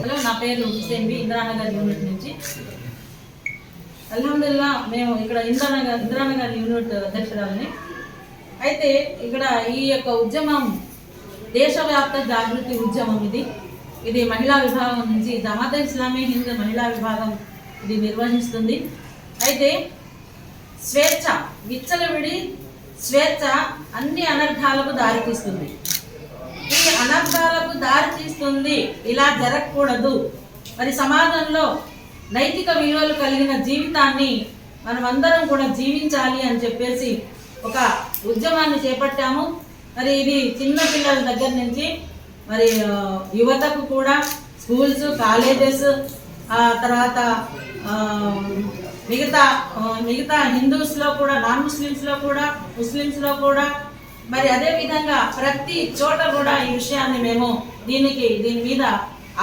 Hello నా పేరు సెంబి Indranagar unit నుంచి. అల్హమ్దుల్లా మేము ఇక్కడ ఇంద్రానగర్ ఇంద్రానగర్ యూనిట్ అధ్యక్షురాలని. అయితే ఇక్కడ ఈ యొక్క ఉద్యమం దేశవ్యాప్త జాగృతి ఉద్యమం ఇది. ఇది మహిళా విభాగం నుంచి జమాత ఇస్లామీ హింద్ మహిళా విభాగం ఇది నిర్వహిస్తుంది. అయితే స్వేచ్ఛ విచ్చలవిడి స్వేచ్ఛ అన్ని అనర్థాలకు దారితీస్తుంది. ఈ అనర్థాలకు దారితీస్తుంది. ఇలా జరగకూడదు. మరి సమాజంలో నైతిక విలువలు కలిగిన జీవితాన్ని మనమందరం కూడా జీవించాలి అని చెప్పేసి ఒక ఉద్యమాన్ని చేపట్టాము. మరి ఇది చిన్న పిల్లల దగ్గర నుంచి మరి యువతకు కూడా స్కూల్స్ కాలేజెస్ ఆ తర్వాత మిగతా మిగతా హిందూస్లో కూడా నాన్ ముస్లిమ్స్లో కూడా ముస్లిమ్స్లో కూడా మరి అదే విధంగా ప్రతి చోట కూడా ఈ విషయాన్ని మేము దీనికి దీని మీద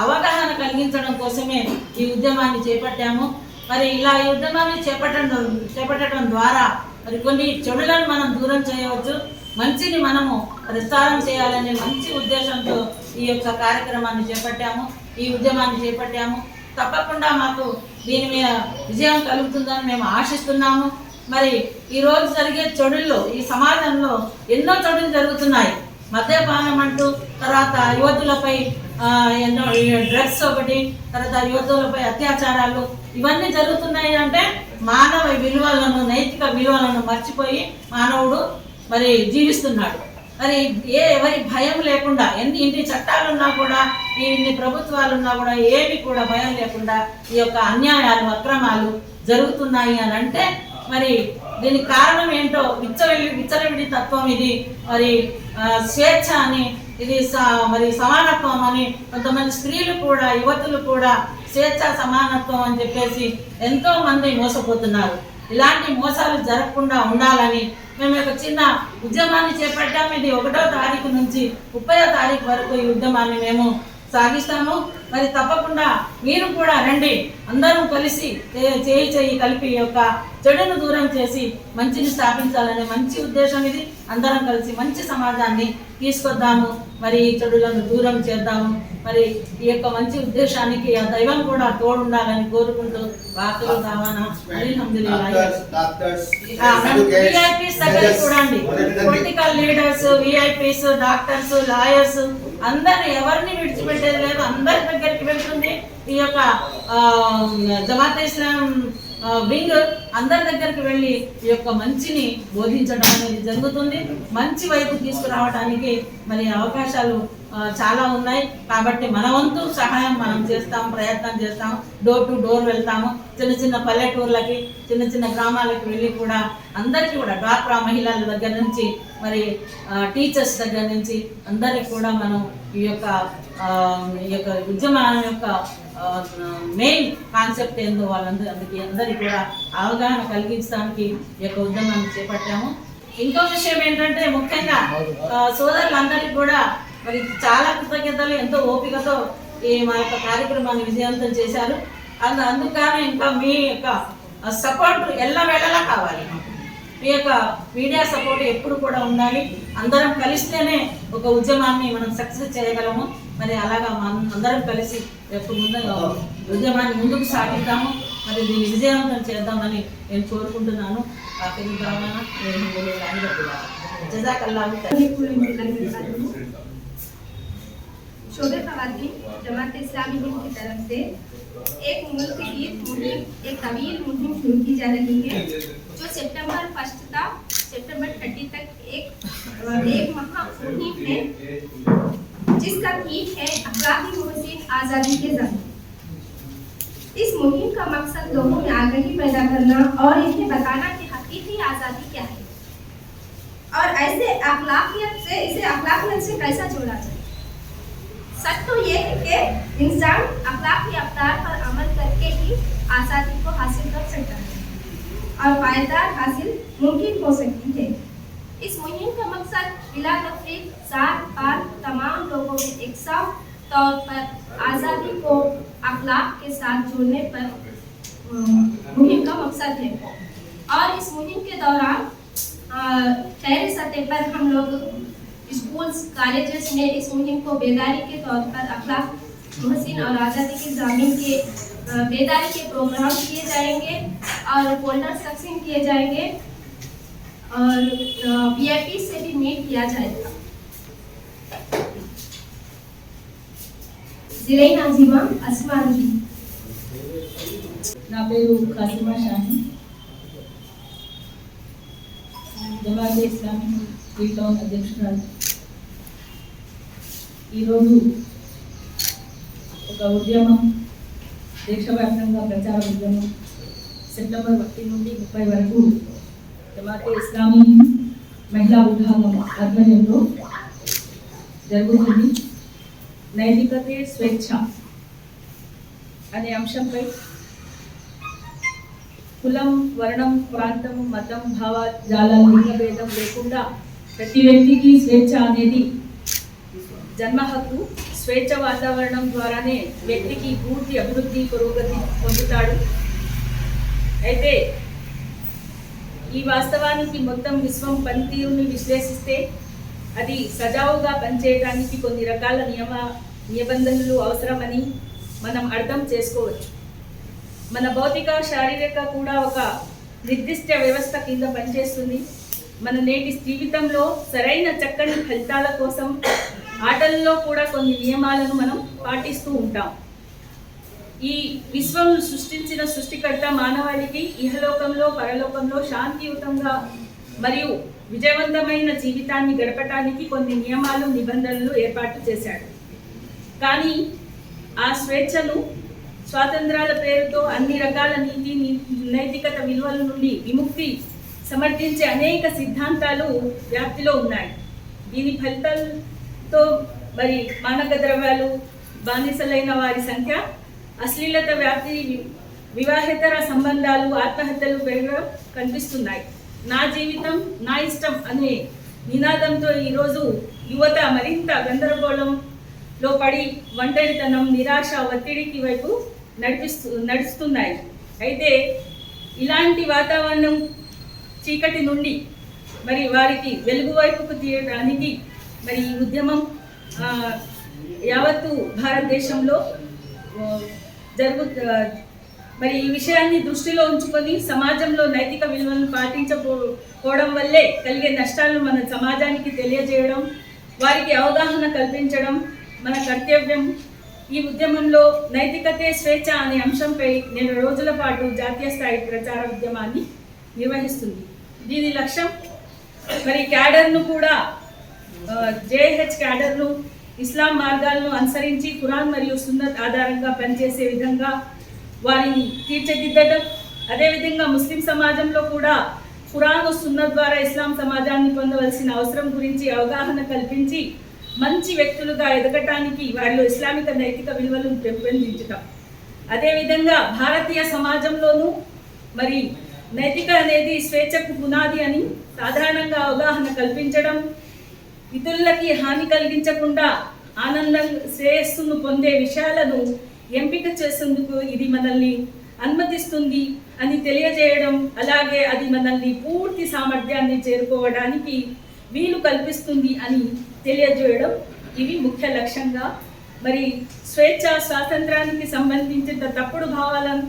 అవగాహన కలిగించడం కోసమే ఈ ఉద్యమాన్ని చేపట్టాము. మరి ఇలా ఈ ఉద్యమాన్ని చేపట్టడం చేపట్టడం ద్వారా మరి కొన్ని చెడులను మనం దూరం చేయవచ్చు. మంచిని మనము ప్రసారం చేయాలనే మంచి ఉద్దేశంతో ఈ యొక్క కార్యక్రమాన్ని చేపట్టాము. ఈ ఉద్యమాన్ని చేపట్టాము. తప్పకుండా మాకు దీని మీద విజయం కలుగుతుందని మేము ఆశిస్తున్నాము. మరి ఈ రోజు జరిగే చెడుల్లో ఈ సమాజంలో ఎన్నో చెడులు జరుగుతున్నాయి. మద్యపానం అంటూ తర్వాత యువతులపై ఎన్నో డ్రగ్స్ ఒకటి తర్వాత యువతులపై అత్యాచారాలు ఇవన్నీ జరుగుతున్నాయి అంటే మానవ విలువలను నైతిక విలువలను మర్చిపోయి మానవుడు మరి జీవిస్తున్నాడు. మరి ఏ ఎవరి భయం లేకుండా ఎన్ని ఇన్ని చట్టాలు ఉన్నా కూడా ఇన్ని ప్రభుత్వాలు ఉన్నా కూడా ఏమి కూడా భయం లేకుండా ఈ యొక్క అన్యాయాలు అక్రమాలు జరుగుతున్నాయి అని అంటే మరి దీనికి కారణం ఏంటో విచ్చలవిడి విచ్చలవిడి తత్వం ఇది. మరి స్వేచ్ఛ అని ఇది స- మరి సమానత్వం అని కొంతమంది స్త్రీలు కూడా యువతులు కూడా స్వేచ్ఛ సమానత్వం అని చెప్పేసి ఎంతో మంది మోసపోతున్నారు. ఇలాంటి మోసాలు జరగకుండా ఉండాలని మేము ఒక చిన్న ఉద్యమాన్ని చేపట్టాము. ఇది ఒకటో తారీఖు నుంచి ముప్పయో తారీఖు వరకు ఈ ఉద్యమాన్ని మేము సాగిస్తాము మరి తప్పకుండా మీరు కూడా రండి. అందరం కలిసి చేయి చేయి కలిపి యొక్క చెడును దూరం చేసి మంచిని స్థాపించాలనే మంచి ఉద్దేశం ఇది. అందరం కలిసి మంచి సమాజాన్ని తీసుకొద్దాము. మరి ఈ చెడులను దూరం చేద్దాము. మరి ఈ యొక్క మంచి ఉద్దేశానికి ఆ దైవం కూడా తోడుండాలని కోరుకుంటూ విఐపీస్ దగ్గర చూడండి. Political leaders VIPs doctors lawyers అందరు ఎవరిని విడిచిపెట్టేది లేదు. అందరి దగ్గరికి వెళ్తుంది ఈ యొక్క ఆ, జమాత్ ఇస్లాం వింగ్ అందరి దగ్గరికి వెళ్ళి ఈ యొక్క మంచిని బోధించడం అనేది జరుగుతుంది. మంచి వైపు తీసుకురావడానికి మరి అవకాశాలు చాలా ఉన్నాయి. కాబట్టి మన వంతు సహాయం మనం చేస్తాం ప్రయత్నం చేస్తాం. డోర్ టు డోర్ వెళ్తాము. చిన్న చిన్న పల్లెటూర్లకి చిన్న చిన్న గ్రామాలకు వెళ్ళి కూడా అందరికీ కూడా డ్వాక్రా మహిళల దగ్గర నుంచి మరి టీచర్స్ దగ్గర నుంచి అందరికి కూడా మనం ఈ యొక్క ఈ యొక్క ఉద్యమం యొక్క మెయిన్ కాన్సెప్ట్ ఏందో వాళ్ళందరూ అందుకే అందరికీ కూడా అవగాహన కలిగించడానికి ఈ యొక్క ఉద్యమాన్ని చేపట్టాము. ఇంకో విషయం ఏంటంటే ముఖ్యంగా సోదరులందరికీ కూడా మరి చాలా కృతజ్ఞతలు ఎంతో ఓపికతో ఈ మా యొక్క కార్యక్రమాన్ని విజయవంతం చేశారు. అందు అందుకని ఇంకా మీ యొక్క సపోర్ట్ ఎల్లవేళలా కావాలి. మీ యొక్క మీడియా సపోర్ట్ ఎప్పుడు కూడా ఉండాలి. అందరం కలిస్తేనే ఒక ఉద్యమాన్ని మనం సక్సెస్ చేయగలము. మరి అలాగా మనం అందరం కలిసి ఎప్పుడు ముందు ఉద్యమాన్ని ముందుకు సాగిద్దాము. మరి దీన్ని విజయవంతం చేద్దామని నేను కోరుకుంటున్నాను. ఆఖరి భావన నేను జజాకల్లా शोबे खवातीन जमात इस्लामी हिंद की तरफ़ से एक मुल्क गीत मुहिम, एक तवील मुहिम शुरू की जा रही है, जो सितंबर फ़र्स्ट था, सितंबर थर्टी तक एक एक महा मुहिम है, जिसका थीम है अखलाकी मोहसिन आज़ादी के ज़मीन। इस मुहिम का मकसद लोगों में आगही पैदा करना और इन्हें बताना कि हकीकी आज़ादी क्या है। और ऐसे अखलाकियत से, इसे अखलाकियत से कैसा जोड़ा जाए? सच तो ये है कि इंसान अखलाकी अवतार पर अमल करके ही आज़ादी को हासिल कर सकता है और पायदार हासिल मुमकिन हो सकती है। इस मुहिम का मकसद बिला तफरीक साथ पार तमाम लोगों में एक साफ़ तौर पर आज़ादी को अखलाक के साथ जोड़ने पर मुहिम का मकसद है। और इस मुहिम के दौरान अ, सतह पर हम लोग स्कूल्स कॉलेजेस में इस मुहिम को बेदारी के तौर पर अखलाक महसिन और आज़ादी की जामीन के अ, बेदारी के प्रोग्राम किए जाएंगे और फोल्डर तकसीम किए जाएंगे और वीआईपी से भी मीट किया जाएगा जिले नाजिमा असमान जी నా పేరు కాసిమా షాహి జమాతే ఇస్లామీ ఫ్రీ టౌన్ అధ్యక్షురాలు ఈరోజు ఒక ఉద్యమం దేశవ్యాప్తంగా ప్రచార ఉద్యమం సెప్టెంబర్ ఒకటి నుండి ముప్పై వరకు జమాతే ఇస్లామీ మహిళా విభాగం ఆధ్వర్యంలో జరుగుతుంది నైతికతే స్వేచ్ఛ అనే అంశంపై కులం వర్ణం ప్రాంతం మతం భావ జాలం లింగభేదం లేకుండా ప్రతి వ్యక్తికి స్వేచ్ఛ అనేది జన్మ హక్కు స్వేచ్ఛ వాతావరణం ద్వారానే వ్యక్తికి పూర్తి అభివృద్ధి పురోగతి పొందుతాడు. అయితే ఈ వాస్తవానికి మొత్తం విశ్వం పనితీరుని విశ్లేషిస్తే అది సజావుగా పనిచేయడానికి కొన్ని రకాల నియమ నిబంధనలు అవసరమని మనం అర్థం చేసుకోవచ్చు. మన భౌతిక శారీరక కూడా ఒక నిర్దిష్ట వ్యవస్థ కింద పనిచేస్తుంది. మన నేటి జీవితంలో సరైన చక్కని ఫలితాల కోసం ఆటల్లో కూడా కొన్ని నియమాలను మనం పాటిస్తూ ఉంటాం. ఈ విశ్వం సృష్టించిన సృష్టికర్త మానవాళికి ఇహలోకంలో పరలోకంలో శాంతియుతంగా మరియు విజయవంతమైన జీవితాన్ని గడపటానికి కొన్ని నియమాలు నిబంధనలు ఏర్పాటు చేశాడు. కానీ ఆ స్వేచ్ఛను స్వాతంత్రాల పేరుతో అన్ని రకాల నీతి నైతికత విలువల నుండి విముక్తి సమర్థించే అనేక సిద్ధాంతాలు వ్యాప్తిలో ఉన్నాయి. దీని తో మరి మానక ద్రవ్యాలు బానిసలైన వారి సంఖ్య అశ్లీలత వ్యాప్తి వివాహేతర సంబంధాలు ఆత్మహత్యలు పెరగడం కనిపిస్తున్నాయి. నా జీవితం నా ఇష్టం అనే నినాదంతో ఈరోజు యువత మరింత గందరగోళంలో పడి ఒంటరితనం నిరాశ ఒత్తిడికి వైపు నడిపిస్తూ నడుస్తున్నాయి. అయితే ఇలాంటి వాతావరణం చీకటి నుండి మరి వారికి వెలుగు వైపుకు తీయడానికి మరి ఈ ఉద్యమం యావత్తు భారతదేశంలో జరుగు మరి ఈ విషయాన్ని దృష్టిలో ఉంచుకొని సమాజంలో నైతిక విలువలను పాటించకపోవడం వల్లే కలిగే నష్టాలను మన సమాజానికి తెలియజేయడం వారికి అవగాహన కల్పించడం మన కర్తవ్యం. ఈ ఉద్యమంలో నైతికతే స్వేచ్ఛ అనే అంశంపై నేను రోజుల పాటు జాతీయ స్థాయి ప్రచార ఉద్యమాన్ని నిర్వహిస్తుంది. దీని లక్ష్యం మరి క్యాడర్ను కూడా జేహెచ్ క్యాడర్లు ఇస్లాం మార్గాలను అనుసరించి ఖురాన్ మరియు సున్నత్ ఆధారంగా పనిచేసే విధంగా వారిని తీర్చిదిద్దటం అదేవిధంగా ముస్లిం సమాజంలో కూడా ఖురాన్ సున్నత్ ద్వారా ఇస్లాం సమాజాన్ని పొందవలసిన అవసరం గురించి అవగాహన కల్పించి మంచి వ్యక్తులుగా ఎదగటానికి వారిలో ఇస్లామిక నైతిక విలువలను పెంపొందించటం. అదేవిధంగా భారతీయ సమాజంలోనూ మరి నైతిక అనేది స్వేచ్ఛకు పునాది అని సాధారణంగా అవగాహన కల్పించడం ఇతరులకి హాని కలిగించకుండా ఆనందం శ్రేయస్సును పొందే విషయాలను ఎంపిక చేసేందుకు ఇది మనల్ని అనుమతిస్తుంది అని తెలియజేయడం అలాగే అది మనల్ని పూర్తి సామర్థ్యాన్ని చేరుకోవడానికి వీలు కల్పిస్తుంది అని తెలియజేయడం ఇవి ముఖ్య లక్ష్యంగా. మరి స్వేచ్ఛ స్వాతంత్రానికి సంబంధించిన తప్పుడు భావాలను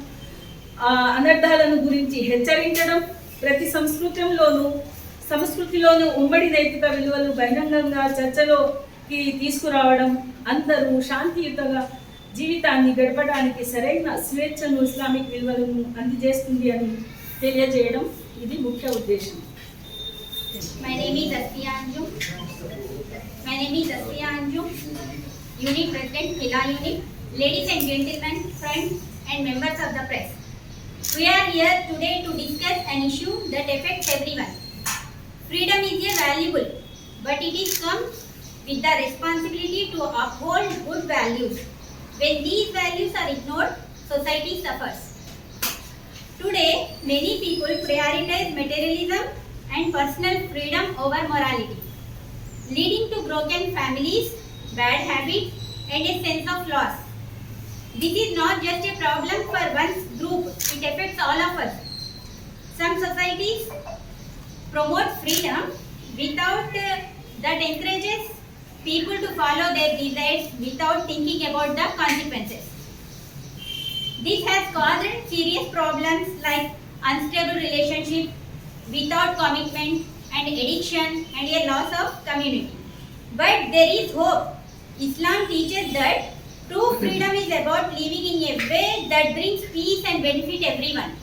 అనర్థాలను గురించి హెచ్చరించడం ప్రతి సంస్కృతంలోనూ సంస్కృతిలోనూ ఉమ్మడి నైతిక విలువలు బహిరంగంగా చర్చలోకి తీసుకురావడం అందరూ శాంతియుతంగా జీవితాన్ని గడపడానికి సరైన స్వేచ్ఛను ఇస్లామిక్ విలువలను అందజేస్తుంది అని తెలియజేయడం ఇది ముఖ్య ఉద్దేశం My name is Asfiya Anju. My name is Asfiya Anju, Unit President, Hila Unit. Ladies and gentlemen, friends and members of the press. We are here today to discuss an issue that affects everyone. Freedom is a valuable, but it is come with the responsibility to uphold good values. When these values are ignored, society suffers. Today, many people prioritize materialism and personal freedom over morality, leading to broken families, bad habits, and a sense of loss. This is not just a problem for one group, it affects all of us. Some societies promote freedom without uh, that encourages people to follow their desires without thinking about the consequences. This has caused serious problems like unstable relationship, without commitment, and addiction, and a loss of community. But there is hope. Islam teaches that true freedom is about living in a way that brings peace and benefit everyone.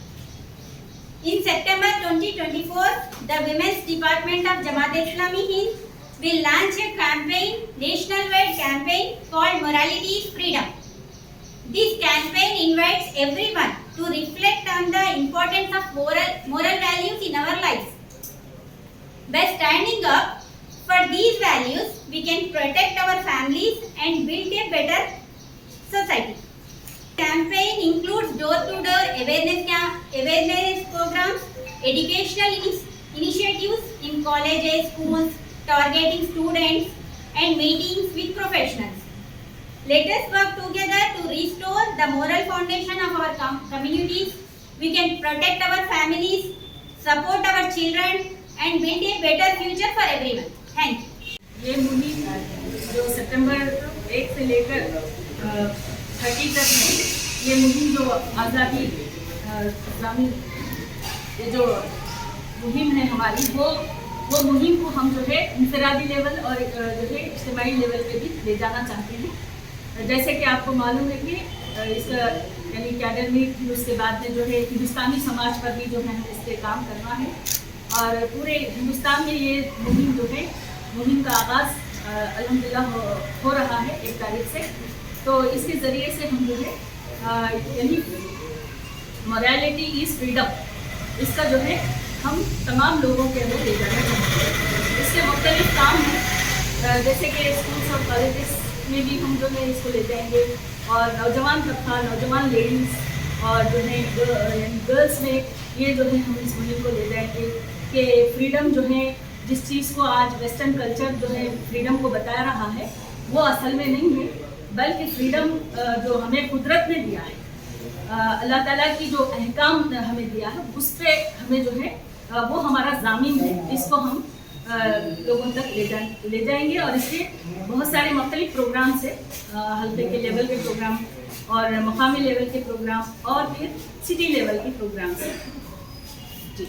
In September 2024, the Women's Department of Jamaat Islami Hind will launch a campaign, national-wide campaign called Morality is Freedom. This campaign invites everyone to reflect on the importance of moral, moral values in our lives. By standing up for these values, we can protect our families and build a better society. Campaign includes door-to-door awareness, ca- awareness programs, educational ini- initiatives in colleges, schools, targeting students, and meetings with professionals. Let us work together to restore the moral foundation of our com- communities. We can protect our families, support our children, and build a better future for everyone. Thank you. ये मुहिम जो सितंबर एक से लेकर Thirty तक है ये मुहिम जो आज़ादी ये जो मुहिम है हमारी वो वो मुहिम को हम जो है इंफरादी लेवल और जो है इज्तमाही लेवल पे भी ले जाना चाहते हैं। जैसे कि आपको मालूम है कि इस यानी कैडर में फिर उसके बाद में जो है हिंदुस्तानी समाज पर भी जो है हमें इस पर काम करना है। और पूरे हिंदुस्तान में ये मुहिम जो है मुहिम का आगाज़ अल्हम्दुलिल्लाह हो, हो रहा है एक तारीख से। तो इसके ज़रिए से हम जो है यानी मोरालिटी इज़ फ्रीडम इसका जो है, हम तमाम लोगों के अंदर ले जाना चाहते हैं। इसके मुख्तलिफ़ काम हैं। जैसे कि स्कूल्स और कॉलेज में भी हम जो है इसको ले जाएँगे और नौजवान तबका, नौजवान लेडीज़ और जो है गर्ल्स में ये जो है हम इस मुहिम को ले जाएँगे कि फ्रीडम जो है, जिस चीज़ को आज वेस्टर्न कल्चर जो है फ्रीडम को बता रहा है, वो असल में नहीं है। बल्कि फ्रीडम जो हमें कुदरत ने दिया है। अल्लाह ताला की जो अहकाम हमें दिया है, उस पर हमें जो है वो हमारा जामिन है इसको हम लोगों तक ले जा, ले जाएँगे और इसके बहुत सारे मुख्तलिफ़ प्रोग्राम से हल्के के लेवल के प्रोग्राम और मकामी लेवल के प्रोग्राम और फिर सिटी लेवल के प्रोग्राम से जी।